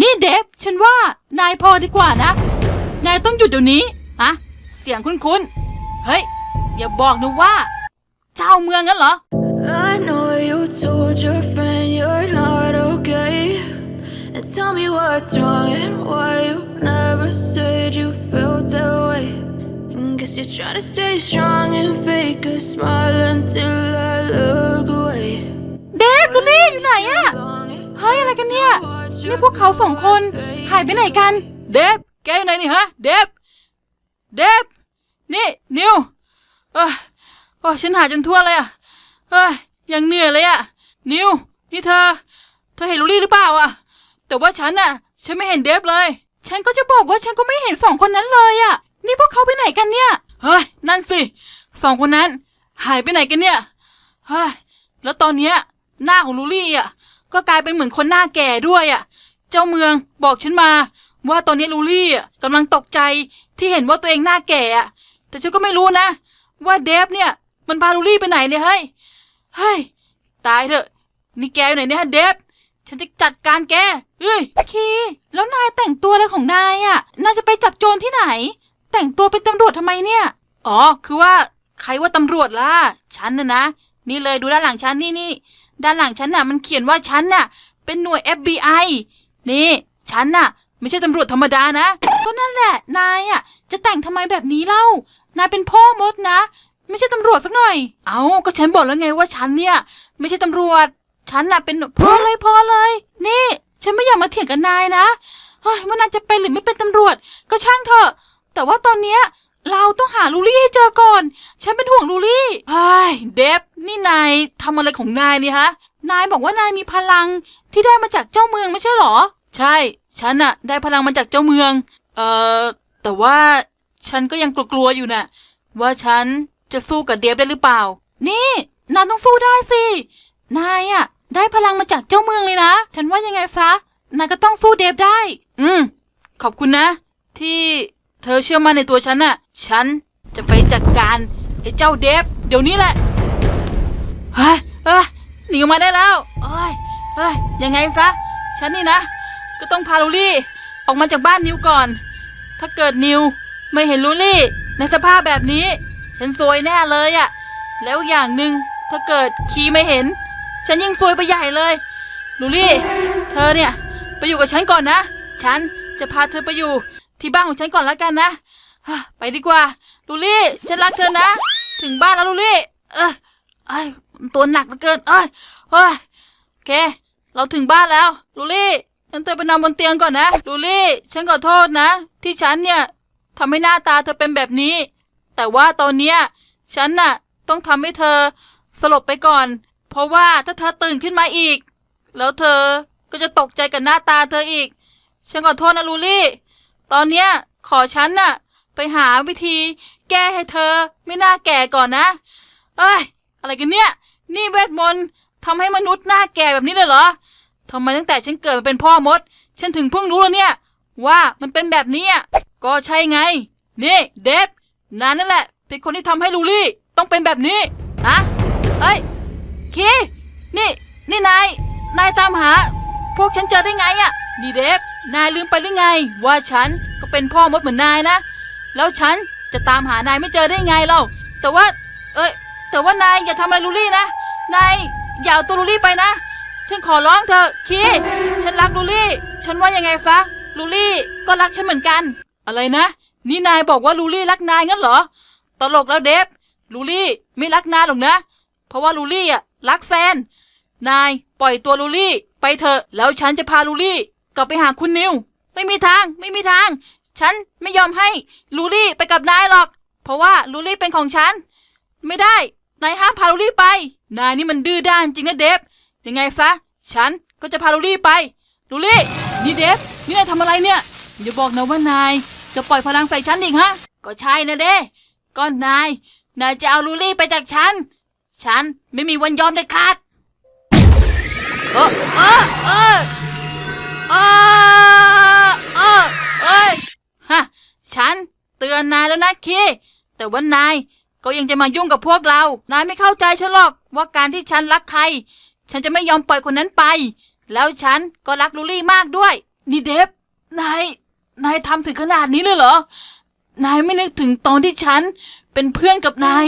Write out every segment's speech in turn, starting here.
นี่เดฟ ฉันว่านายพอดีกว่านะ นายต้องหยุดเดี๋ยวนี้อะเสียงคุ้นๆ เฮ้ย อย่าบอกนะว่า เจ้าเมืองงั้นเหรอ I know you told your friend you're not okay. And tell me what's wrong and why you never said you felt that way. And guess you're trying to stay strong and fake a smile until I look away. เดฟลูลี่อยู่ไหนอะ เฮ้ย อะไรกันเนี่ย นี่พวกเขาสองคนหายไปไหนกัน เดฟแกอยู่ไหนนี่ฮะ เดฟเดฟนี่นิวเอ้ยโอ้ฉันหาจนทั่วเลยอะเอ้ยยังเหนื่อยเลยอะนิวนี่เธอ เธอเห็นลูลี่หรือเปล่าอะแต่ว่าฉันน่ะ ฉันไม่เห็นเดฟเลย ฉันก็จะบอกว่าฉันก็ไม่เห็นสองคนนั้นเลยอะนี่พวกเขาไปไหนกันเนี่ย เฮ้ย นั่นสิ สองคนนั้น หายไปไหนกันเนี่ย เฮ้ย แล้วตอนเนี้ยหน้าของลูลี่อะ ก็กลายเป็นเหมือนคนหน้าแก่ด้วยอะ เจ้าเมืองบอกฉันมา ว่าตอนนี้ลูลี่อะกำลังตกใจที่เห็นว่าตัวเองหน้าแก่อะแต่ฉันก็ไม่รู้นะ ว่าเดฟเนี่ย มันพาลูลี่ไปไหนเนี่ยเฮ้ยเฮ้ยตายเถอะ นี่แกอยู่ไหนเนี่ยฮะเดฟฉันจะจัดการแกเฮ้ยคีแล้วนายแต่งตัวอะไรของนายอะนายจะไปจับโจรที่ไหน แต่งตัวเป็นตำรวจทำไมเนี่ย อ๋อ คือว่าใครว่าตำรวจล่ะ ฉันน่ะนะ นี่เลยดูด้านหลังฉันนี่นี่ ด้านหลังฉันน่ะ มันเขียนว่าฉันน่ะ เป็นหน่วย FBI นี่ ฉันน่ะ ไม่ใช่ตำรวจธรรมดานะ ก็นั่นแหละ นายอะ จะแต่งทำไมแบบนี้เล่า นายเป็นพ่อมดนะ ไม่ใช่ตำรวจสักหน่อย เอาก็ฉันบอกแล้วไงว่าฉันเนี่ย ไม่ใช่ตำรวจ ฉันน่ะเป็นพอเลยพอเลย นี่ ฉันไม่อยากมาเถียงกับนายนะเฮ้ยว่านายจะเป็นหรือไม่เป็นตำรวจ ก็ช่างเถอะ แต่ว่าตอนเนี้ย เราต้องหาลูลี่ให้เจอก่อน ฉันเป็นห่วงลูลี่เฮ้ยเดฟนี่นายทำอะไรของนายเนี่ยฮะ นายบอกว่านายมีพลังที่ได้มาจากเจ้าเมืองไม่ใช่หรอ ใช่ ฉันน่ะได้พลังมาจากเจ้าเมือง เอ่อ แต่ว่าฉันก็ยังกลัวๆอยู่น่ะ ว่าฉันจะสู้กับเดฟได้หรือเปล่า นี่นายต้องสู้ได้สิ นายอะได้พลังมาจากเจ้าเมืองเลยนะ ฉันว่ายังไงซะ นายก็ต้องสู้เดฟได้ อืม ขอบคุณนะ ที่ เธอเชื่อมั่นในตัวฉันน่ะ ฉันจะไปจัดการไอ้เจ้าเดฟเดี๋ยวนี้แหละเฮ้ยเฮ้ยหนีออกมาได้แล้วเอ้ยเฮ้ยยังไงซะ ฉันนี่นะ ก็ต้องพาลูลี่ ออกมาจากบ้านนิวก่อน ถ้าเกิดนิวไม่เห็นลูลี่ ในสภาพแบบนี้ ฉันซวยแน่เลยอะแล้วอย่างหนึ่งถ้าเกิดคีไม่เห็น ฉันยิ่งซวยไปใหญ่เลยลูลี่ เธอเนี่ย ไปอยู่กับฉันก่อนนะ ฉันจะพาเธอไปอยู่ ที่บ้านของฉันก่อนแล้วกันนะฮะไปดีกว่า ลูลี่ ฉันรักเธอนะ ถึงบ้านแล้วลูลี่ เออไอยตัวหนักเหลือเกิน เอ้ยเฮ้ยโอเค เราถึงบ้านแล้ว ลูลี่ฉันเธอไปนอนบนเตียงก่อนนะ ลูลี่ ฉันขอโทษนะ ที่ฉันเนี่ยทำให้หน้าตาเธอเป็นแบบนี้ แต่ว่าตอนเนี้ยฉันน่ะ ต้องทำให้เธอสลบไปก่อน เพราะว่าถ้าเธอตื่นขึ้นมาอีก แล้วเธอก็จะตกใจกับหน้าตาเธออีก ฉันขอโทษนะลูลี่ ตอนเนี้ยขอฉันน่ะ ไปหาวิธี แก้ให้เธอไม่น่าแก่ก่อนนะ เอ้ย อะไรกันเนี่ย นี่เวทมนต์ทำให้มนุษย์หน้าแก่แบบนี้เลยเหรอทำไมตั้งแต่ฉันเกิดมาเป็นพ่อมด ฉันถึงเพิ่งรู้แล้วเนี่ย ว่ามันเป็นแบบนี้อะก็ใช่ไง นี่เดฟนานนั่นแหละ เป็นคนที่ทำให้ลูลี่ต้องเป็นแบบนี้อะเอ้ยคีนี่ นี่นาย นายตามหา พวกฉันเจอได้ไงอะนี่เดฟ นายลืมไปหรือไง ว่าฉันก็เป็นพ่อมดเหมือนนายนะ แล้วฉันจะตามหานายไม่เจอได้ไงเล่าแต่ว่า เอ้ย แต่ว่านายอย่าทำอะไรลูลี่นะ นายอย่าเอาตัวลูลี่ไปนะ ฉันขอร้องเธอคีฉันรักลูลี่ ฉันว่ายังไงซะ ลูลี่ก็รักฉันเหมือนกัน อะไรนะ นี่นายบอกว่าลูลี่รักนายงั้นเหรอ ตลกแล้วเดฟ ลูลี่ไม่รักนายหรอกนะ เพราะว่าลูลี่อะรักแซน นายปล่อยตัวลูลี่ ไปเถอะ แล้วฉันจะพาลูลี่ กลับไปหาคุณนิว ไม่มีทาง ไม่มีทาง ฉันไม่ยอมให้ลูลี่ไปกับนายหรอก เพราะว่าลูลี่เป็นของฉัน ไม่ได้ นายห้ามพาลูลี่ไป นายนี่มันดื้อด้านจริงนะเดฟ ยังไงซะ ฉันก็จะพาลูลี่ไป ลูลี่ นี่เดฟ นี่นายทำอะไรเนี่ยอย่าบอกนะว่านาย จะปล่อยพลังใส่ฉันอีกฮะ ก็ใช่นะเด้ก็นาย นายจะเอาลูลี่ไปจากฉัน ฉันไม่มีวันยอมเด็ดขาด เออเออเออเอ นายแล้วนะคีแต่ว่านายก็ยังจะมายุ่งกับพวกเรา นายไม่เข้าใจฉันหรอกว่าการที่ฉันรักใคร ฉันจะไม่ยอมปล่อยคนนั้นไป แล้วฉันก็รักลูลี่มากด้วย นี่เดฟ นาย นายทำถึงขนาดนี้เลยเหรอ นายไม่นึกถึงตอนที่ฉันเป็นเพื่อนกับนาย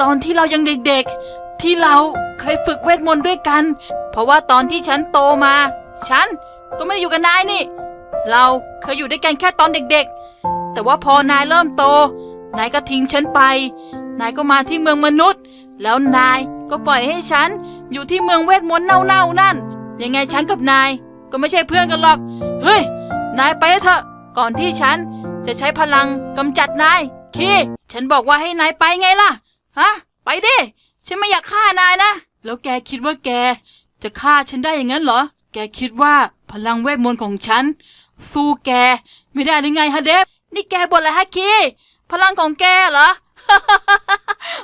ตอนที่เรายังเด็กๆ ที่เราเคยฝึกเวทมนต์ด้วยกัน เพราะว่าตอนที่ฉันโตมา ฉันก็ไม่ได้อยู่กับนายนี่ เราเคยอยู่ด้วยกันแค่ตอนเด็กๆ แต่ว่าพอนายเริ่มโต นายก็ทิ้งฉันไป นายก็มาที่เมืองมนุษย์ แล้วนายก็ปล่อยให้ฉัน อยู่ที่เมืองเวทมนต์เน่าๆนั่น ยังไงฉันกับนาย ก็ไม่ใช่เพื่อนกันหรอก เฮ้ย นายไปเถอะ ก่อนที่ฉันจะใช้พลังกำจัดนาย คีฉันบอกว่าให้นายไปไงล่ะ ฮะ ไปดิ ฉันไม่อยากฆ่านายนะ แล้วแกคิดว่าแก จะฆ่าฉันได้อย่างนั้นเหรอ แกคิดว่าพลังเวทมนต์ของฉัน สู้แกไม่ได้หรือไงฮะเดฟ นี่แกบ่นอะไรฮะคีพลังของแกเหรอ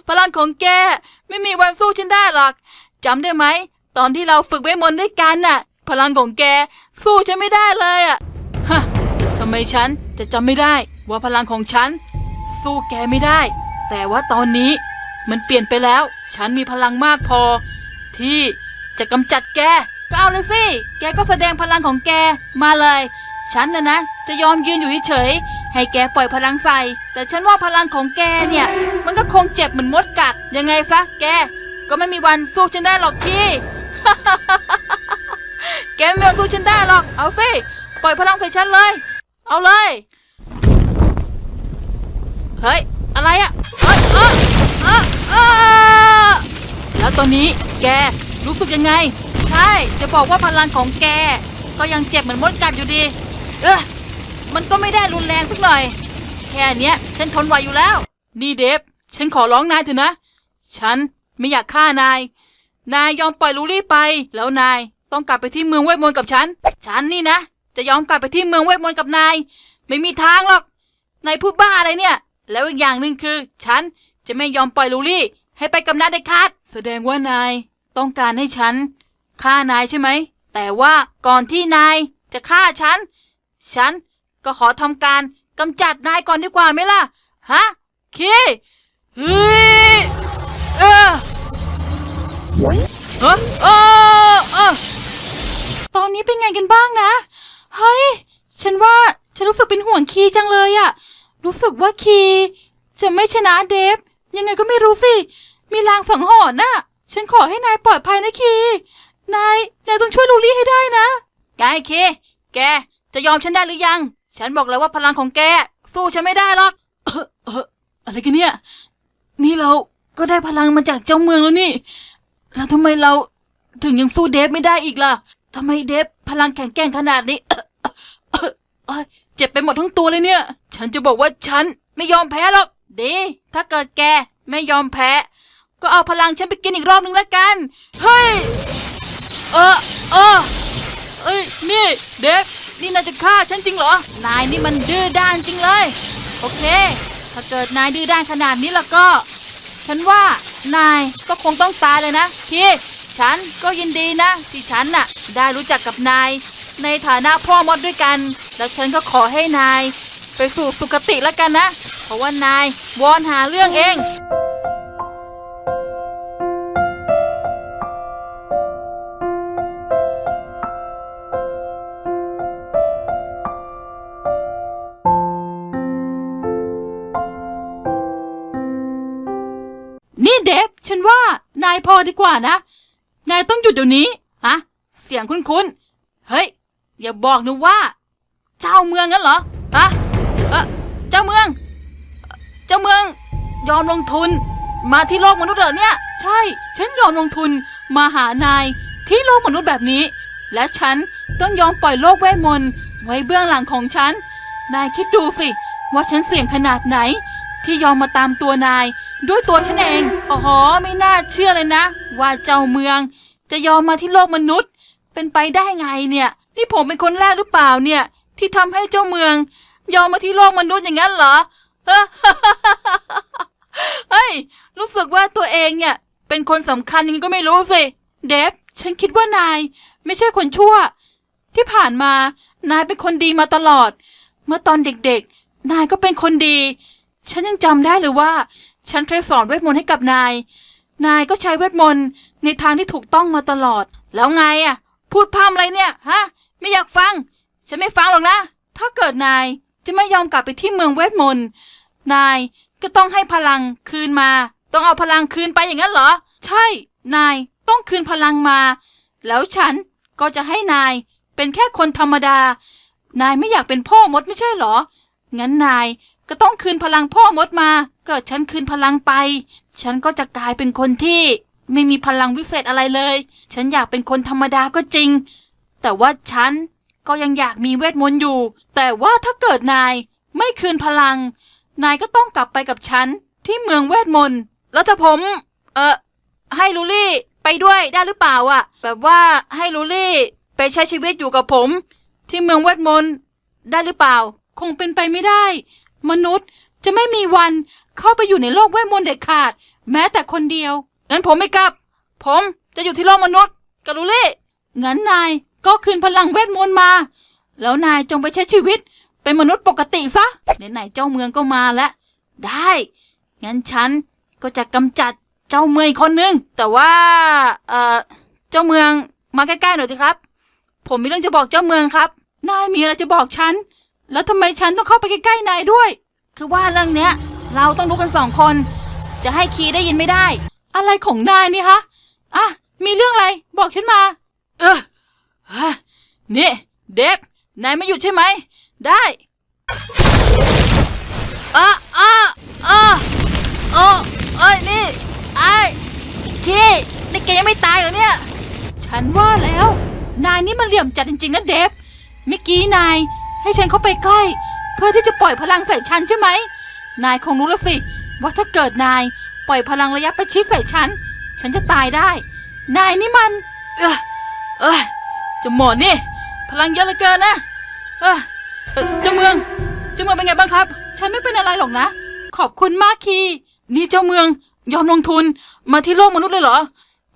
พลังของแกไม่มีวันสู้ฉันได้หรอกจำได้ไหม ตอนที่เราฝึกเวทมนต์ด้วยกันน่ะ พลังของแกสู้ฉันไม่ได้เลยอะฮะทำไมฉันจะจำไม่ได้ว่าพลังของฉัน สู้แกไม่ได้ แต่ว่าตอนนี้มันเปลี่ยนไปแล้ว ฉันมีพลังมากพอ ที่จะกำจัดแก ก็เอาเลยสิ แกก็แสดงพลังของแกมาเลย ฉันนะนะ จะยอมยืนอยู่เฉยๆให้แกปล่อยพลังใส่ แต่ฉันว่าพลังของแกเนี่ย มันก็คงเจ็บเหมือนมดกัด ยังไงซะแก ก็ไม่มีวันสู้ฉันได้หรอกพี่ แกไม่มีวันสู้ฉันได้หรอก เอาสิปล่อยพลังใส่ฉันเลย เอาเลย เฮ้ย อะไรอะเฮ้ยเออเออเออแล้วตอนนี้แกรู้สึกยังไง ใช่ จะบอกว่าพลังของแก ก็ยังเจ็บเหมือนมดกัดอยู่ดี เออมันก็ไม่ได้รุนแรงสักหน่อย แค่เนี้ย ฉันทนไหวอยู่แล้ว นี่เดฟ ฉันขอร้องนายเถอะนะ ฉันไม่อยากฆ่านาย นายยอมปล่อยลูลี่ไป แล้วนายต้องกลับไปที่เมืองเวทมนต์กับฉัน ฉันนี่นะ จะยอมกลับไปที่เมืองเวทมนต์กับนาย ไม่มีทางหรอก นายพูดบ้าอะไรเนี่ย แล้วอีกอย่างหนึ่งคือ ฉันจะไม่ยอมปล่อยลูลี่ ให้ไปกับนายเด็ดขาด แสดงว่านายต้องการให้ฉันฆ่านายใช่ไหม แต่ว่าก่อนที่นายจะฆ่าฉัน ฉันก็ขอทำการกำจัดนายก่อนดีกว่าไหมล่ะ ฮะ คีเฮ้ยเออเออเออเออตอนนี้เป็นไงกันบ้างนะ เฮ้ย ฉันว่าฉันรู้สึกเป็นห่วงคีจังเลยอะรู้สึกว่าคีจะไม่ชนะเดฟ ยังไงก็ไม่รู้สิ มีลางสังหรณ์น่ะ ฉันขอให้นายปลอดภัยนะคี นาย นายต้องช่วยลูลี่ให้ได้นะไงคีแก จะยอมฉันได้หรือยัง ฉันบอกแล้วว่าพลังของแก สู้ฉันไม่ได้หรอกเอออะไรกันเนี่ย นี่เราก็ได้พลังมาจากเจ้าเมืองแล้วนี่ แล้วทำไมเราถึงยังสู้เดฟไม่ได้อีกล่ะทำไมเดฟพลังแข็งแกร่งขนาดนี้เอ้ยเอ้ยเจ็บไปหมดทั้งตัวเลยเนี่ย ฉันจะบอกว่าฉันไม่ยอมแพ้หรอกดีถ้าเกิดแกไม่ยอมแพ้ ก็เอาพลังฉันไปกินอีกรอบนึงแล้วกัน เฮ้ย เออเออเอ้ย นี่ เดฟ นี่นายจะฆ่าฉันจริงเหรอ นายนี่มันดื้อด้านจริงเลย โอเค ถ้าเกิดนายดื้อด้านขนาดนี้แล้วก็ ฉันว่านายก็คงต้องตายเลยนะพี่ฉันก็ยินดีนะ ที่ฉันน่ะ ได้รู้จักกับนาย ในฐานะพ่อมดด้วยกัน แล้วฉันก็ขอให้นาย ไปสู่สุคติแล้วกันนะ เพราะว่านาย วอนหาเรื่องเอง นี่เดฟ ฉันว่านายพอดีกว่านะ นายต้องหยุดเดี๋ยวนี้ฮะเสียงคุ้นๆ เฮ้ย อย่าบอกนะว่า เจ้าเมืองงั้นเหรอฮะเออเจ้าเมือง เจ้าเมือง ยอมลงทุน มาที่โลกมนุษย์เหรอเนี่ย ใช่ ฉันยอมลงทุนมาหานายที่โลกมนุษย์แบบนี้ และฉันต้องยอมปล่อยโลกเวทมนต์ไว้เบื้องหลังของฉัน นายคิดดูสิ ว่าฉันเสี่ยงขนาดไหน ที่ยอมมาตามตัวนาย ด้วยตัวฉันเองโอ้โหไม่น่าเชื่อเลยนะ ว่าเจ้าเมือง จะยอมมาที่โลกมนุษย์ เป็นไปได้ไงเนี่ย นี่ผมเป็นคนแรกหรือเปล่าเนี่ย ที่ทำให้เจ้าเมือง ยอมมาที่โลกมนุษย์อย่างนั้นเหรอเฮ้ยรู้สึกว่าตัวเองเนี่ย เป็นคนสำคัญยังไงก็ไม่รู้สิเดฟฉันคิดว่านาย ไม่ใช่คนชั่ว ที่ผ่านมานายเป็นคนดีมาตลอด เมื่อตอนเด็กๆ นายก็เป็นคนดี ฉันยังจำได้เลยว่า ฉันเคยสอนเวทมนต์ให้กับนาย นายก็ใช้เวทมนต์ในทางที่ถูกต้องมาตลอด แล้วไงอะ พูดพร่ำอะไรเนี่ย ฮะ ไม่อยากฟัง ฉันไม่ฟังหรอกนะ ถ้าเกิดนายจะไม่ยอมกลับไปที่เมืองเวทมนต์ นายก็ต้องให้พลังคืนมา ต้องเอาพลังคืนไปอย่างนั้นเหรอ ใช่ นายต้องคืนพลังมา แล้วฉันก็จะให้นายเป็นแค่คนธรรมดา นายไม่อยากเป็นพ่อมดไม่ใช่เหรอ งั้นนาย ก็ต้องคืนพลังพ่อมดมา เกิดฉันคืนพลังไป ฉันก็จะกลายเป็นคนที่ ไม่มีพลังวิเศษอะไรเลย ฉันอยากเป็นคนธรรมดาก็จริง แต่ว่าฉันก็ยังอยากมีเวทมนต์อยู่ แต่ว่าถ้าเกิดนายไม่คืนพลัง นายก็ต้องกลับไปกับฉันที่เมืองเวทมนต์ แล้วถ้าผม เออให้ลูลี่ไปด้วยได้หรือเปล่าอะแบบว่าให้ลูลี่ไปใช้ชีวิตอยู่กับผม ที่เมืองเวทมนต์ได้หรือเปล่า คงเป็นไปไม่ได้ มนุษย์จะไม่มีวันเข้าไปอยู่ในโลกเวทมนต์เด็ดขาด แม้แต่คนเดียวงั้นผมไม่กลับ ผมจะอยู่ที่โลกมนุษย์กับลูลี่งั้นนายก็คืนพลังเวทมนต์มา แล้วนายจงไปใช้ชีวิต เป็นมนุษย์ปกติซะไหนๆเจ้าเมืองก็มาแล้ว ได้ งั้นฉันก็จะกำจัดเจ้าเมืองอีกคนนึง แต่ว่า เอ่อ เจ้าเมืองมาใกล้ๆหน่อยสิครับ ผมมีเรื่องจะบอกเจ้าเมืองครับ นายมีอะไรจะบอกฉัน แล้วทำไมฉันต้องเข้าไปใกล้ๆนายด้วย คือว่าเรื่องเนี้ย เราต้องรู้กันสองคน จะให้คีได้ยินไม่ได้ อะไรของนายนี่ฮะอะมีเรื่องอะไรบอกฉันมา เออฮะนี่ เดฟนายไม่หยุดใช่ไหม ได้อะอะอะโอ้เอ้ยนี่ไอ้คีนี่แกยังไม่ตายเหรอเนี่ย ฉันว่าแล้ว นายนี่มันเหลี่ยมจัดจริงๆนะเดฟเมื่อกี้นาย ให้ฉันเข้าไปใกล้ เพื่อที่จะปล่อยพลังใส่ฉันใช่ไหม นายคงรู้แล้วสิ ว่าถ้าเกิดนายปล่อยพลังระยะประชิดใส่ฉัน ฉันจะตายได้ นายนี่มัน เออเออจะหมดนี่ พลังเยอะเหลือเกินนะ เออเออเจ้าเมือง เจ้าเมืองเป็นไงบ้างครับ ฉันไม่เป็นอะไรหรอกนะ ขอบคุณมากคี นี่เจ้าเมืองยอมลงทุนมาที่โลกมนุษย์เลยเหรอ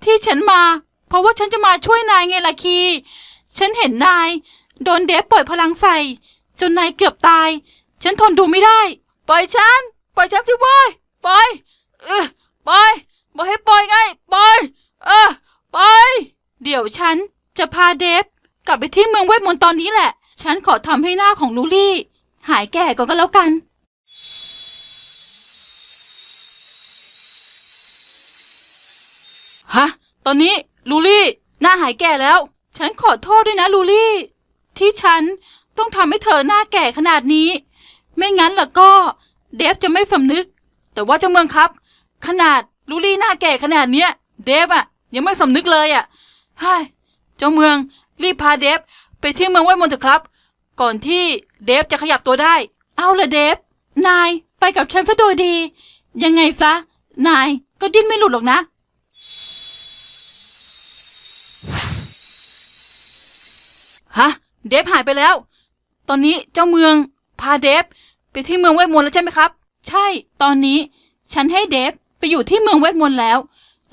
ที่ฉันมา เพราะว่าฉันจะมาช่วยนายไงล่ะคี ฉันเห็นนาย โดนเดฟปล่อยพลังใส่ จนนายเกือบตาย ฉันทนดูไม่ได้ ปล่อยฉัน ปล่อยฉันสิเว้ยปล่อย เออปล่อยบอกให้ปล่อยไง ปล่อย เออปล่อย เดี๋ยวฉันจะพาเดฟกลับไปที่เมืองเวทมนต์ตอนนี้แหละ ฉันขอทำให้หน้าของลูลี่ หายแก่ก่อนก็แล้วกัน ฮะ ตอนนี้ลูลี่ หน้าหายแก่แล้ว ฉันขอโทษด้วยนะลูลี่ ที่ฉันต้องทำให้เธอหน้าแก่ขนาดนี้ ไม่งั้นล่ะก็ เดฟจะไม่สำนึก แต่ว่าเจ้าเมืองครับ ขนาดลูลี่หน้าแก่ขนาดเนี้ย เดฟอะยังไม่สำนึกเลยอะเฮ้ยเจ้าเมืองรีบพาเดฟไปที่เมืองเวทมนต์เถอะครับ ก่อนที่เดฟจะขยับตัวได้ เอาละเดฟ นายไปกับฉันซะโดยดี ยังไงซะ นายก็ดิ้นไม่หลุดหรอกนะ ฮะ เดฟหายไปแล้ว ตอนนี้เจ้าเมืองพาเดฟไปที่เมืองเวทมนต์แล้วใช่ไหมครับ ใช่ ตอนนี้ฉันให้เดฟไปอยู่ที่เมืองเวทมนต์แล้ว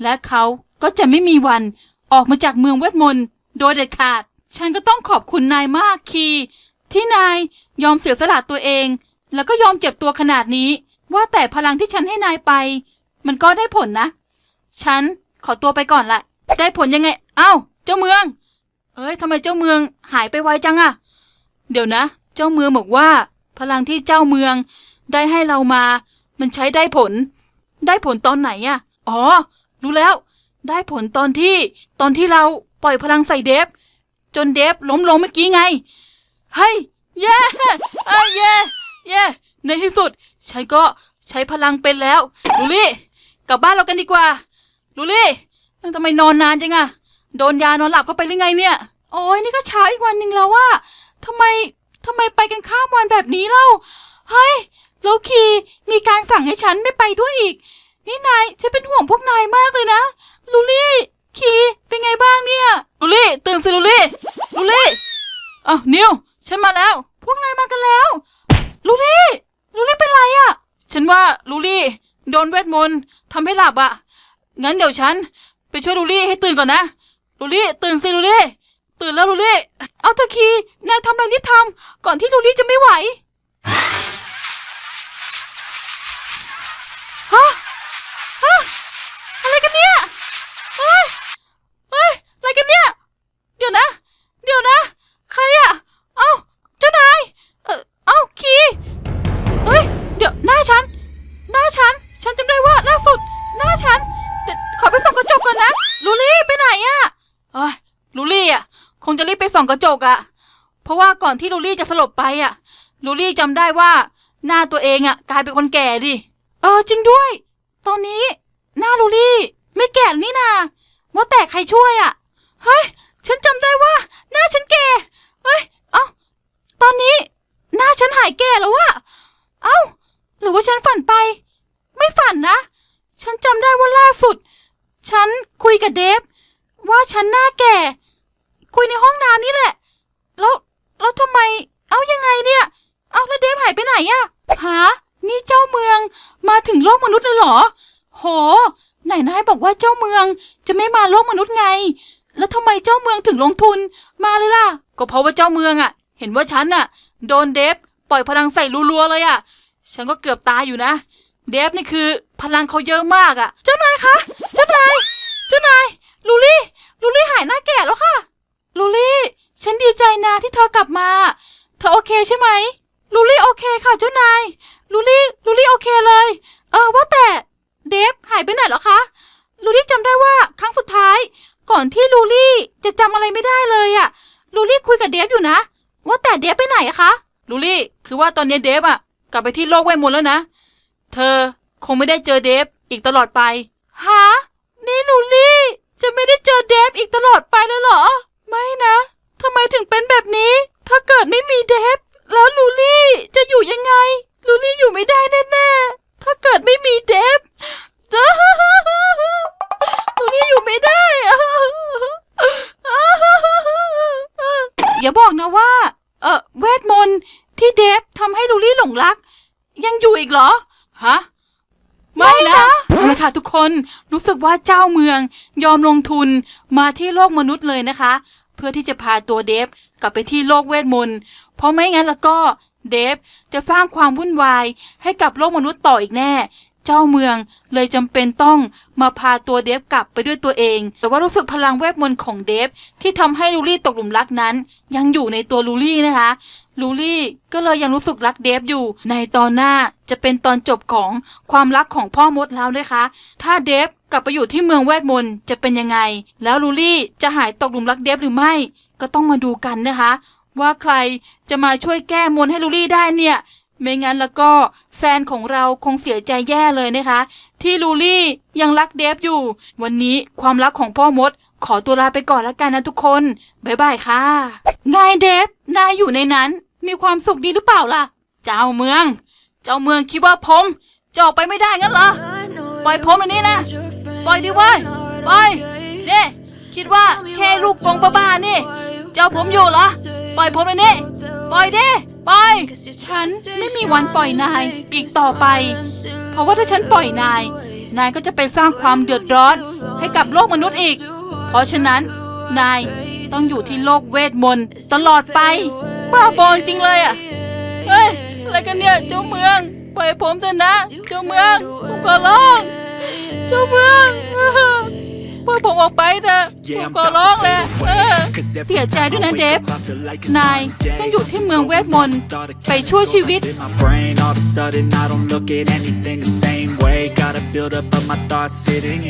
และเขาก็จะไม่มีวันออกมาจากเมืองเวทมนต์โดยเด็ดขาด ฉันก็ต้องขอบคุณนายมากคีที่นายยอมเสียสละตัวเอง แล้วก็ยอมเจ็บตัวขนาดนี้ ว่าแต่พลังที่ฉันให้นายไป มันก็ได้ผลนะ ฉันขอตัวไปก่อนละ ได้ผลยังไง เอ้า เจ้าเมือง เอ้ยทำไมเจ้าเมืองหายไปไวจังอะเดี๋ยวนะ เจ้าเมืองบอกว่า พลังที่เจ้าเมืองได้ให้เรามา มันใช้ได้ผล ได้ผลตอนไหนอะอ๋อ รู้แล้ว ได้ผลตอนที่ ตอนที่เราปล่อยพลังใส่เดฟ จนเดฟล้มลงเมื่อกี้ไง เฮ้ย เย้เอ้ยเย้เย้ในที่สุด ฉันก็ใช้พลังเป็นแล้ว ลูลี่ กลับบ้านเรากันดีกว่า ลูลี่ทำไมนอนนานจังอะ โดนยานอนหลับเข้าไปหรือไงเนี่ย โอ้ยนี่ก็เช้าอีกวันหนึ่งแล้วว่าทำไมทำไมไปกันข้ามวันแบบนี้เล่า เฮ้ยแล้วคีมีการสั่งให้ฉันไม่ไปด้วยอีก นี่นายฉันเป็นห่วงพวกนายมากเลยนะ ลูลี่ คีเป็นไงบ้างเนี่ย ลูลี่ ตื่นสิลูลี่ ลูลี่อ้าวนิว ฉันมาแล้ว พวกนายมากันแล้ว ลูลี่ ลูลี่เป็นไรอะฉันว่าลูลี่ โดนเวทมนต์ทำให้หลับอะงั้นเดี๋ยวฉัน ไปช่วยลูลี่ให้ตื่นก่อนนะ ลูลี่ตื่นสิลูลี่ตื่นแล้วลูลี่เอาเถอะคีนายทำอะไรรีบทำก่อนที่ลูลี่จะไม่ไหว องกระจกอะเพราะว่าก่อนที่ลูลี่จะสลบไปอะลูลี่จำได้ว่า หน้าตัวเองอะกลายเป็นคนแก่ดิ เออจริงด้วย ตอนนี้ หน้าลูลี่ ไม่แก่นี่นาว่าแต่ใครช่วยอะเฮ้ย ฉันจำได้ว่า หน้าฉันแก่เฮ้ย เอ้า ตอนนี้ หน้าฉันหายแก่แล้ววะเอ้า หรือว่าฉันฝันไป ไม่ฝันนะ ฉันจำได้ว่าล่าสุด ฉันคุยกับเดฟว่าฉันหน้าแก่ คุยในห้องน้ำนี่แหละ แล้วแล้วทำไม เอายังไงเนี่ย เอาแล้วเดฟหายไปไหนอะหา นี่เจ้าเมือง มาถึงโลกมนุษย์เลยเหรอ โห ไหนนายบอกว่าเจ้าเมืองจะไม่มาโลกมนุษย์ไง แล้วทำไมเจ้าเมืองถึงลงทุนมาเลยล่ะ ก็เพราะว่าเจ้าเมืองอะเห็นว่าฉันอะโดนเดฟปล่อยพลังใส่รัวๆเลยอะฉันก็เกือบตายอยู่นะ เดฟนี่คือพลังเขาเยอะมากอะเจ้านายคะ เจ้านาย เจ้านาย ลูลี่ ลูลี่หายหน้าแก่แล้วค่ะ ลูลี่ฉันดีใจนะที่เธอกลับมา เธอโอเคใช่ไหมลูลี่โอเคค่ะเจ้านายลูลี่ลูลี่โอเคเลย เออว่าแต่เดฟหายไปไหนหรอคะลูลี่จำได้ว่าครั้งสุดท้าย ก่อนที่ลูลี่จะจำอะไรไม่ได้เลยอะลูลี่คุยกับเดฟอยู่นะ ว่าแต่เดฟไปไหนอะคะลูลี่ คือว่าตอนนี้เดฟอะกลับไปที่โลกเวทมนต์แล้วนะ เธอคงไม่ได้เจอเดฟอีกตลอดไปฮะนี่ลูลี่ จะไม่ได้เจอเดฟอีกตลอดไปเลยเหรอ ไม่นะทำไมถึงเป็นแบบนี้ ถ้าเกิดไม่มีเดฟ แล้วลูลี่จะอยู่ยังไง ลูลี่อยู่ไม่ได้แน่ๆ ถ้าเกิดไม่มีเดฟลูลี่อยู่ไม่ได้อย่าบอกนะว่า เออเวทมนต์ที่เดฟทำให้ลูลี่หลงรัก ยังอยู่อีกเหรอ ฮะ ไม่นะเอาละค่ะทุกคนรู้สึกว่าเจ้าเมืองยอมลงทุนมาที่โลกมนุษย์เลยนะคะ เพื่อที่จะพาตัวเดฟกลับไปที่โลกเวทมนต์ เพราะไม่งั้นแล้วก็เดฟจะสร้างความวุ่นวายให้กับโลกมนุษย์ต่ออีกแน่ เจ้าเมืองเลยจำเป็นต้องมาพาตัวเดฟกลับไปด้วยตัวเอง แต่ว่ารู้สึกพลังเวทมนต์ของเดฟที่ทำให้ลูลี่ตกหลุมรักนั้น ยังอยู่ในตัวลูลี่นะคะลูลี่ก็เลยยังรู้สึกรักเดฟอยู่ ในตอนหน้าจะเป็นตอนจบของความรักของพ่อมดแล้วนะคะ ถ้าเดฟกลับไปอยู่ที่เมืองเวทมนต์จะเป็นยังไง แล้วลูลี่จะหายตกหลุมรักเดฟหรือไม่ ก็ต้องมาดูกันนะคะ ว่าใครจะมาช่วยแก้มนให้ลูลี่ได้เนี่ยไม่งั้นแล้วก็แซนของเราคงเสียใจแย่เลยนะคะ ที่ลูลี่ยังรักเดฟอยู่ วันนี้ความรักของพ่อมด ขอตัวลาไปก่อนแล้วกันนะทุกคน บ๊ายบายค่ะนายเดฟนายอยู่ในนั้น มีความสุขดีหรือเปล่าล่ะ เจ้าเมือง เจ้าเมืองคิดว่าผมจะออกไปไม่ได้งั้นเหรอ ปล่อยผมเดี๋ยวนี้นะ ปล่อยดิเว้ยปล่อยเนี่คิดว่าแค่ลูกกงบ้าๆนี่เจ้าผมอยู่เหรอ ปล่อยผมเดี๋ยนี้ปล่อยดิปล่อยฉันไม่มีวันปล่อยนายอีกต่อไป เพราะว่าถ้าฉันปล่อยนาย นายก็จะไปสร้างความเดือดร้อนให้กับโลกมนุษย์อีก เพราะฉะนั้นนายต้องอยู่ที่โลกเวทมนต์ตลอดไปบ้าบอจริงเลยอะเฮ้ยอะไรกันเนี่ยเจ้าเมืองปล่อยผมเถอะนะ เจ้าเมืองผมขอร้อง เจ้าเมืองปล่อยผมออกไปเถอะผมขอร้องแหละเออเสียใจด้วยนะเดฟ นายต้องอยู่ที่เมืองเวทมนต์ไปช่วยชีวิต In my brain, all of a sudden I don't look at anything the same way. Gotta build up of my thoughts sitting